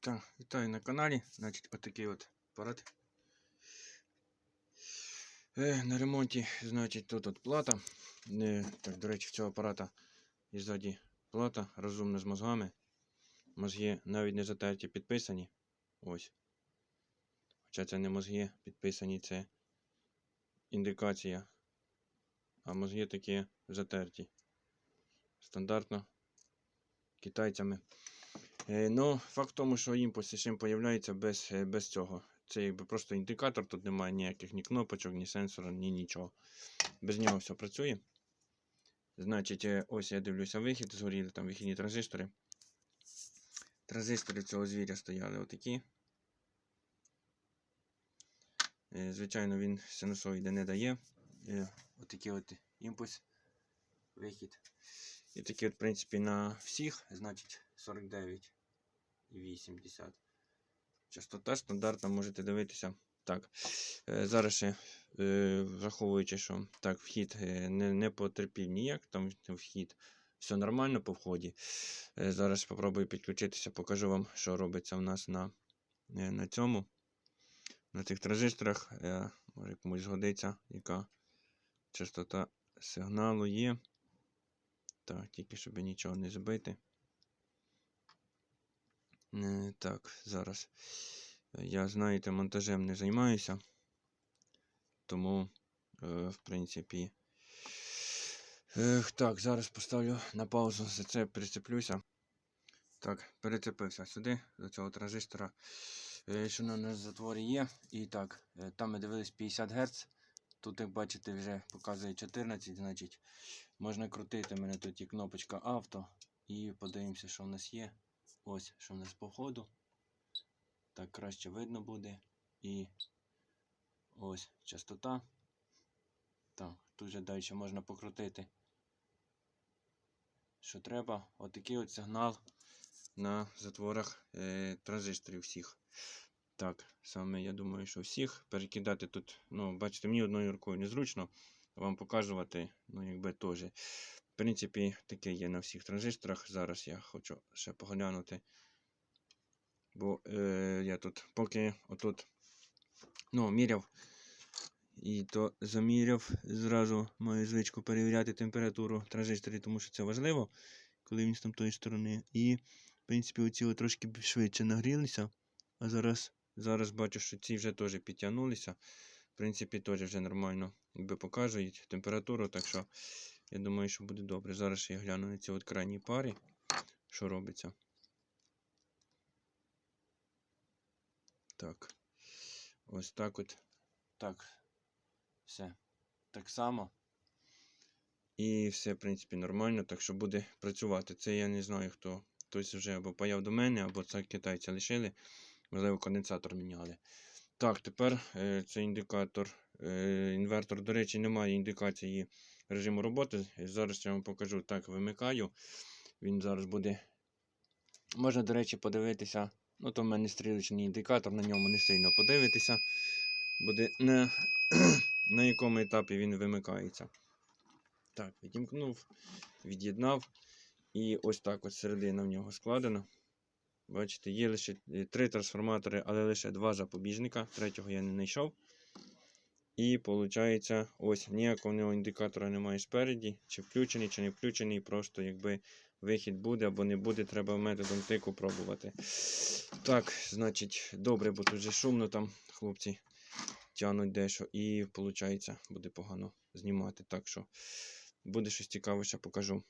Так, вітаю на каналі. Значить, отакий от апарат. Е, на ремонті, значить, тут от плата. Е, так, до речі, в цього апарата і ззаді плата розумна з мозгами. Мозги навіть не затерті, підписані. Ось. Хоча це не мозги підписані, це індикація. А мозги такі затерті. Стандартно китайцями. Е, Ну, факт в тому, що імпульс чим появляється без, е, без цього. Це якби просто індикатор, тут немає ніяких ні кнопочок, ні сенсора, ні нічого. Без нього все працює. Значить, е, ось я дивлюся вихід, згоріли там вихідні транзистори. Транзистори цього звіря стояли отакі. Звичайно, він синусоїди не дає. Отакий от імпульс, вихід. І такі, от, в принципі, на всіх, значить, 49 і 80. Частота стандартна, можете дивитися. Так. Е, Зараз ще, е, враховуючи, що так, вхід е, не, не потерпів ніяк, там вхід. Все нормально по вході. Зараз спробую підключитися, покажу вам, що робиться в нас на, на цьому. На цих транзисторах. Може комусь згодиться, яка частота сигналу є. Так, тільки щоб нічого не збити. Е, Так, зараз. Я, знаєте, монтажем не займаюся. Тому, е, в принципі. Так, зараз поставлю на паузу, за це прицеплюся. Так, перецепився сюди, до цього транзистора, е, що на нас затворі є. І так, е, там ми дивились 50 Гц. Тут, як бачите, вже показує 14, значить, можна крутити. Мене тут є кнопочка авто. І подивимося, що в нас є. Ось, що в нас по ходу. Так краще видно буде. І ось частота. Так, тут же далі можна покрутити. Що треба. Отакий от сигнал на затворах е, транзисторів всіх. Так, саме я думаю, що всіх. Перекидати тут, ну, бачите, мені одною рукою незручно вам показувати, ну, якби теж. Принципі, таке є на всіх транзисторах. Зараз я хочу ще поглянути. Бо е, я тут поки отут ну, міряв. І то заміряв, зразу маю звичку перевіряти температуру транзисторів, тому що це важливо, коли він з там тої сторони. І, в принципі, оці трошки швидше нагрілися. А зараз, зараз бачу, що ці вже теж підтягнулися. В принципі, теж вже нормально якби показують температуру, так що я думаю, що буде добре. Зараз я гляну на ці от крайні парі, що робиться. Так. Ось так от. Так. Все. Так само. І все, в принципі, нормально, так що буде працювати. Це я не знаю, хто. Хтось вже або паяв до мене, або це китайці лишили. Можливо, конденсатор міняли. Так, тепер е, це індикатор. Е, інвертор, до речі, немає індикації режиму роботи. Зараз я вам покажу. Так, вимикаю. Він зараз буде. Можна, до речі, подивитися. Ну, то в мене стрілочний індикатор, на ньому не сильно подивитися. Буде на, на якому етапі він вимикається. Так, відімкнув, від'єднав. І ось так ось середина в нього складена. Бачите, є лише е, три трансформатори, але лише два запобіжника. Третього я не знайшов. І виходить, ось ніякого нього індикатора немає спереді. Чи включений, чи не включений. Просто якби вихід буде або не буде, треба методом тику пробувати. Так, значить, добре, бо тут вже шумно там хлопці тягнуть дещо. І виходить, буде погано знімати. Так що буде щось цікаве, ще покажу.